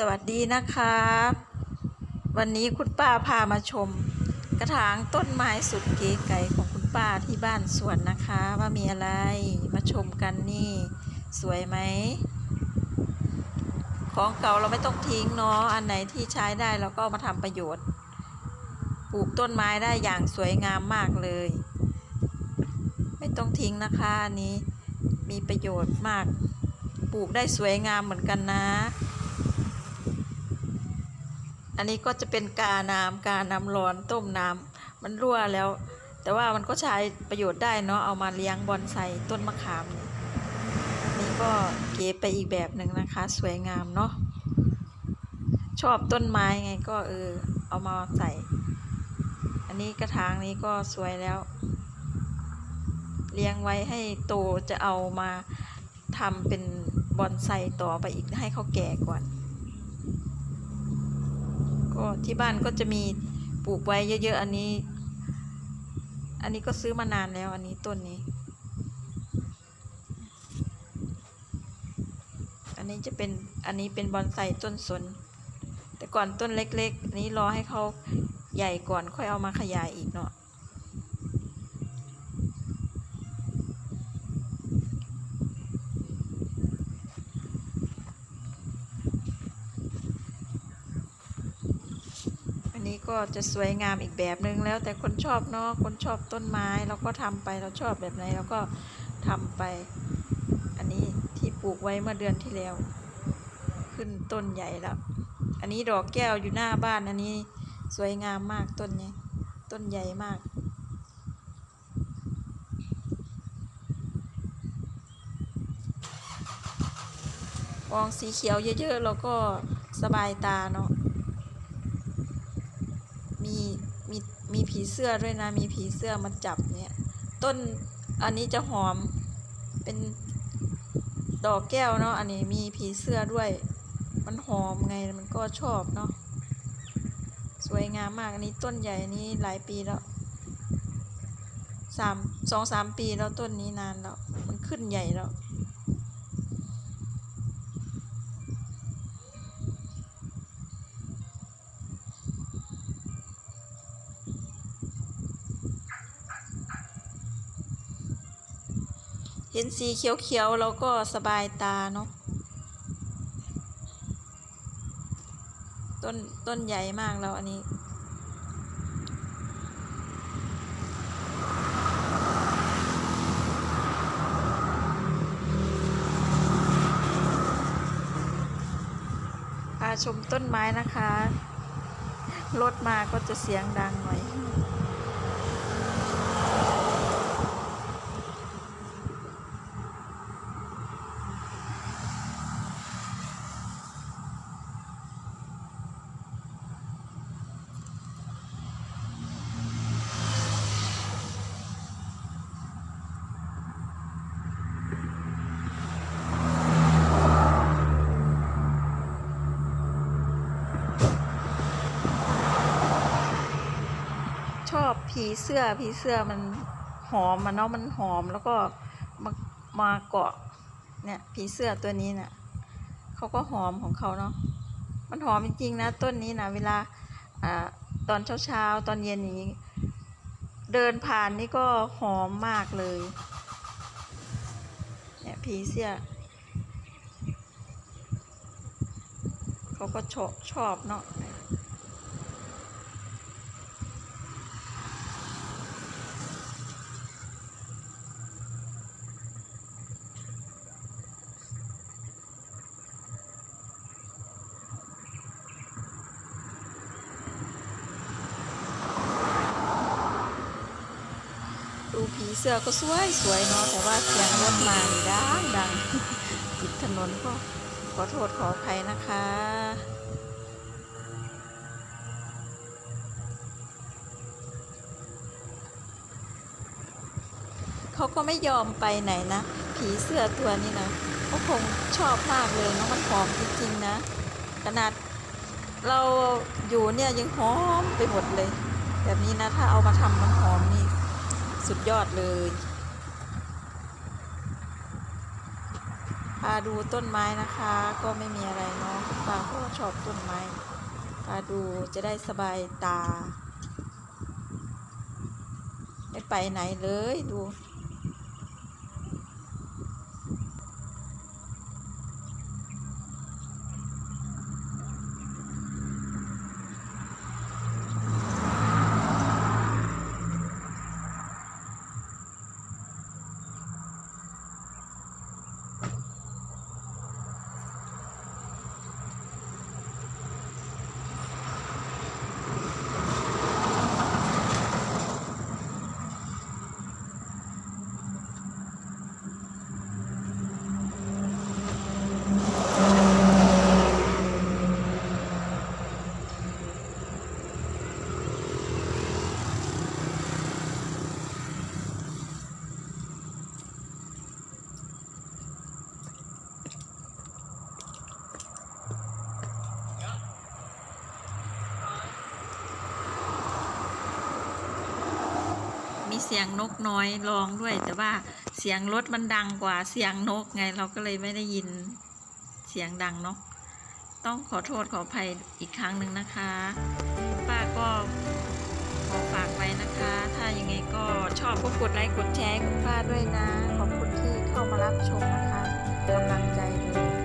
สวัสดีนะคะวันนี้คุณป้าพามาชม กระถางต้นไม้สุดเก๋ไก๋ของคุณป้าที่บ้านสวนนะคะ ว่ามีอะไรมาชมกันนี่ สวยไหม ของเก่าเราไม่ต้องทิ้งเนาะอันไหนที่ใช้ได้เราก็มาทำประโยชน์ ปลูกต้นไม้ได้อย่างสวยงามมากเลย ไม่ต้องทิ้งนะคะอันนี้มีประโยชน์มาก ปลูกได้สวยงามเหมือนกันนะ อันนี้ก็จะเป็นกาน้ำกาน้ำร้อนต้มน้ำมันรั่วแล้ว แต่ว่ามันก็ใช้ประโยชน์ได้เนาะเอามาเลี้ยงบอนไซต้นมะขามนี่อันนี้ก็เก๋ไปอีกแบบหนึ่งนะคะ สวยงามเนาะชอบต้นไม้ไงก็เออเอามาใส่ อันนี้กระถางนี้ก็สวยแล้ว เลี้ยงไว้ให้โตจะเอามาทำเป็นบอนไซต่อไปอีกให้เขาแก่ก่อน ก็ที่บ้านก็จะมีปลูกไว้เยอะ ๆ อันนี้ อันนี้ก็ซื้อมานานแล้วอันนี้ต้นนี้ อันนี้จะเป็นอันนี้เป็นบอนไซต้นสน แต่ก่อนต้นเล็กๆ อันนี้รอให้เขาใหญ่ก่อนค่อยเอามาขยายอีกเนาะ ก็จะสวยงามอีกแบบหนึ่งแล้วแต่คนชอบเนาะคนชอบต้นไม้เราก็ทำไปเราชอบแบบไหนเราก็ทำไป อันนี้ที่ปลูกไว้เมื่อเดือนที่แล้ว ขึ้นต้นใหญ่แล้ว อันนี้ดอกแก้วอยู่หน้าบ้านอันนี้สวยงามมากต้นนี้ต้นใหญ่มากมองสีเขียวเยอะๆเราก็สบายตาเนาะ มีมีมีผีเสื้อด้วยนะ มีผีเสื้อมาจับเนี่ย ต้นอันนี้จะหอมเป็นดอกแก้วเนาะอันนี้มีผีเสื้อด้วย มันหอมไงมันก็ชอบเนาะสวยงามมากอันนี้ต้นใหญ่อันนี้หลายปีแล้วสามสองสามปีแล้วต้นนี้นานแล้ว มันขึ้นใหญ่แล้ว เห็นสีเขียวๆเราก็สบายตาเนาะต้นต้นใหญ่มากแล้วอันนี้พาชมต้นไม้นะคะ รถมาก็จะเสียงดังหน่อย ชอบ ผีเสื้อผีเสื้อมันหอมมันเนาะมันหอมแล้วก็มามาเกาะเนี่ยผีเสื้อตัวนี้เนี่ยเขาก็หอมของเขาเนาะมันหอมจริงๆนะต้นนี้นะเวลาอ่าตอนเช้าๆตอนเย็นอย่างนี้ เดินผ่านนี่ก็หอมมากเลยเนี่ยผีเสื้อเขาก็ชอบชอบเนาะ ผีเสื้อก็สวยสวยเนาะแต่ว่าเสียงรถมานี่ดังดังติดถนนก็ขอโทษขออภัยนะคะเขาก็ไม่ยอมไปไหนนะ ผีเสื้อตัวนี้นะก็คงชอบมากเลยเนาะมันหอมจริงๆนะ ขนาดเราอยู่เนี่ยยังหอมไปหมดเลย แบบนี้นะถ้าเอามาทำมันหอมนี่ สุดยอดเลย พาดูต้นไม้นะคะ ก็ไม่มีอะไรเนาะป้าก็ชอบต้นไม้ พาดูจะได้สบายตา ไม่ไปไหนเลยดู มี เสียงนกน้อยร้องด้วย แต่ว่าเสียงรถมันดังกว่าเสียงนกไงเราก็เลยไม่ได้ยินเสียงดังเนาะต้องขอโทษขออภัยอีกครั้งหนึ่งนะคะป้าก็ขอฝากไว้นะคะ ถ้ายังไงก็ชอบก็กดไลค์กดแชร์คุณป้าด้วยนะ ขอบคุณที่เข้ามารับชมนะคะกำลังใจเลย